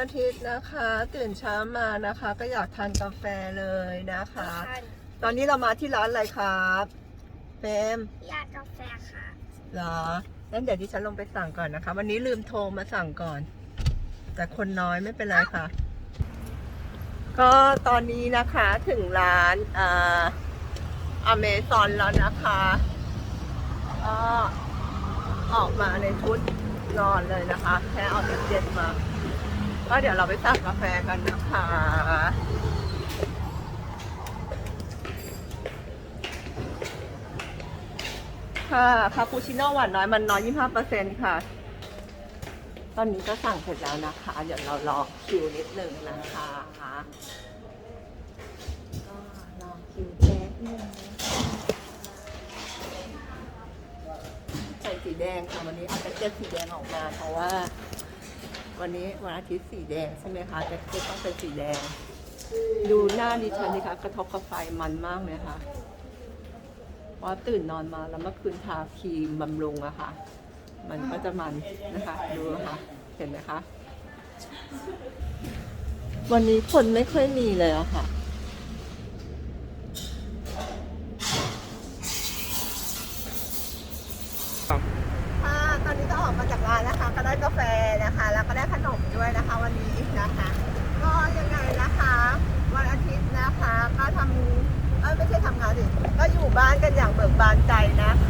อาทิตย์นะคะ ตื่นเช้ามานะคะ ก็อยากทานกาแฟเลยนะคะ ตอนนี้เรามาที่ร้านอะไรครับเฟมยากาแฟค่ะเหรองั้นเดี๋ยวดิฉันลงไปสั่งก่อนนะคะ วันนี้ลืมโทรมาสั่งก่อน แต่คนน้อยไม่เป็นไรค่ะ ก็ตอนนี้นะคะถึงร้านอ่าอเมซอนแล้วนะคะก็ออกมาในชุดนอนเลยนะคะ แค่เอาจากเจ็ตมา ก็เดี๋ยวเราไปสั่งกาแฟกันนะคะ ค่ะคาปูชิโน่หวานน้อยมันน้อย25เปอร์เซ็นต์ค่ะ ตอนนี้ก็สั่งเสร็จแล้วนะคะ เดี๋ยวเรารอคิวนิดนึงนะคะก็รอคิวแป๊บหนึงใส่สีแดงค่ะวันนี้เอาแจ็คเก็ตสีแดงออกมาเพราะว่า วันนี้วันอาทิตย์สีแดงใช่ไหมคะแจ็คเก็ต้องเป็นสีแดง ดูหน้าดิฉันนี่คะกระทบกับไฟมันมากเลยค่ะเพราตื่นนอนมาแล้วเมื่อคืนทาครีมบำรุงอะค่ะ มันก็จะมันนะคะดูนะคะเห็นไหมคะ วันนี้คนไม่ค่อยมีเลยอะค่ะค่ะตอนนี้ก็ออกมาจากร้านนะคะ ก็ได้กาแฟนะคะ ด้วยนะคะวันนี้นะคะ ก็ยังไงนะคะ วันอาทิตย์นะคะก็ทำเอ้ยไม่ใช่ทำงานดิก็อยู่บ้านกันอย่างเบิกบานใจนะคะ